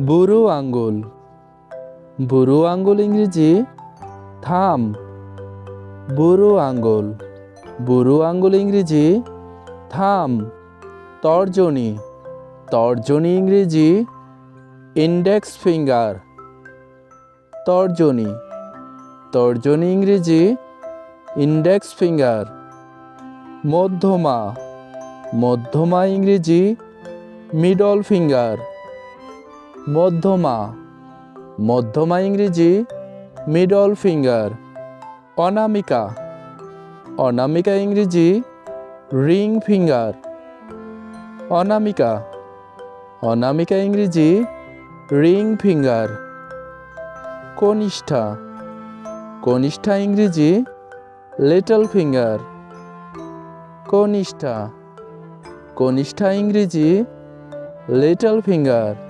বুড়ো আঙ্গুল। বুড়ো আঙ্গুল ইংরেজি, থাম। বুড়ো আঙ্গুল। বুড়ো আঙ্গুল ইংরেজি, থাম। তর্জনী। তর্জনী ইংরেজি ইন্ডেক্স ফিঙ্গার তর্জনী। তর্জনী ইংরেজি ইন্ডেক্স ফিঙ্গার মধ্যমা। মধ্যমা ইংরেজি মিডল ফিঙ্গার মধ্যমা। মধ্যমা ইংরেজি মিডল ফিঙ্গার অনামিকা। অনামিকা ইংরেজি রিং ফিঙ্গার অনামিকা। অনামিকা ইংরেজি রিং ফিঙ্গার কনিষ্ঠা। কনিষ্ঠা ইংরেজি লিটল ফিঙ্গার কনিষ্ঠা। কনিষ্ঠা ইংরেজি লিটল ফিঙ্গার